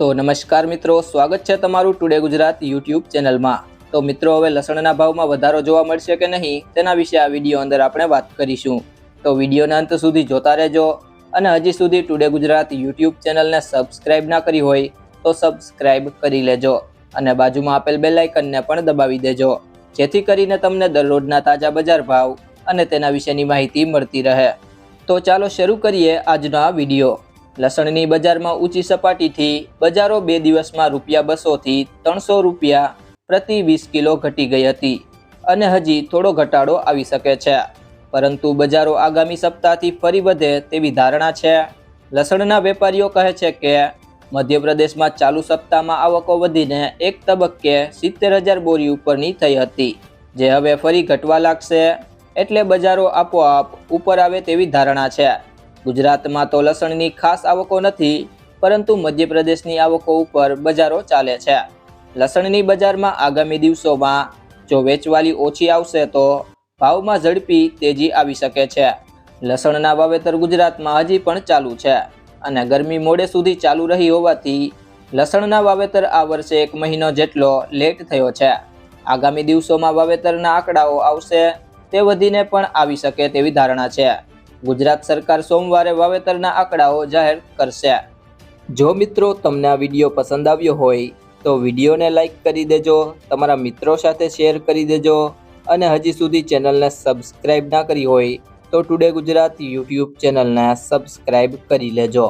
તો નમસ્કાર મિત્રો, સ્વાગત છે તમારું ટુડે ગુજરાત યુટ્યુબ ચેનલમાં. તો મિત્રો, હવે લસણના ભાવમાં વધારો જોવા મળશે કે નહીં, તેના વિશે આ વીડિયો અંદર આપણે વાત કરીશું. તો વિડીયોના અંત સુધી જોતા રહેજો અને હજી સુધી ટુડે ગુજરાત યુટ્યુબ ચેનલને સબસ્ક્રાઇબ ના કરી હોય, તો સબસ્ક્રાઇબ કરી લેજો અને બાજુમાં આપેલ બેલ પણ દબાવી દેજો. જેથી કરીને તમને દરરોજના તાજા બજાર ભાવ અને તેના વિશેની માહિતી મળતી રહે. તો ચાલો શરૂ કરીએ આજનો આ વીડિયો. લસણની બજારમાં ઊંચી સપાટીથી બજારો બે દિવસમાં રૂપિયા બસોથી ત્રણસો રૂપિયા પ્રતિ વીસ કિલો ઘટી ગઈ હતી અને હજી થોડો ઘટાડો આવી શકે છે. પરંતુ બજારો આગામી સપ્તાહથી ફરી વધે તેવી ધારણા છે. લસણના વેપારીઓ કહે છે કે, મધ્યપ્રદેશમાં ચાલુ સપ્તાહમાં આવકો વધીને એક તબક્કે સિત્તેર હજાર બોરી ઉપરની થઈ હતી, જે હવે ફરી ઘટવા લાગશે. એટલે બજારો આપોઆપ ઉપર આવે તેવી ધારણા છે. ગુજરાતમાં તો લસણની ખાસ આવકો નથી, પરંતુ મધ્યપ્રદેશની આવકો ઉપર બજારો ચાલે છે. લસણની બજારમાં આગામી દિવસોમાં જો વેચવાલી ઓછી આવશે તો ભાવમાં ઝડપી તેજી આવી શકે છે. લસણના વાવેતર ગુજરાતમાં હજી પણ ચાલુ છે અને ગરમી મોડે સુધી ચાલુ રહી હોવાથી લસણના વાવેતર આ વર્ષે એક મહિનો જેટલો લેટ થયો છે. આગામી દિવસોમાં વાવેતરના આંકડાઓ આવશે તે વધીને પણ આવી શકે તેવી ધારણા છે. ગુજરાત સરકાર સોમવારે વાવેતરના આંકડાઓ જાહેર કરશે. જો મિત્રો તમને આ વીડિયો પસંદ આવ્યો હોય, તો વિડીયોને લાઇક કરી દેજો, તમારા મિત્રો સાથે શેર કરી દેજો, અને હજી સુધી ચેનલને સબસ્ક્રાઈબ ના કરી હોય, તો ટુડે ગુજરાત યુટ્યુબ ચેનલને સબસ્ક્રાઈબ કરી લેજો.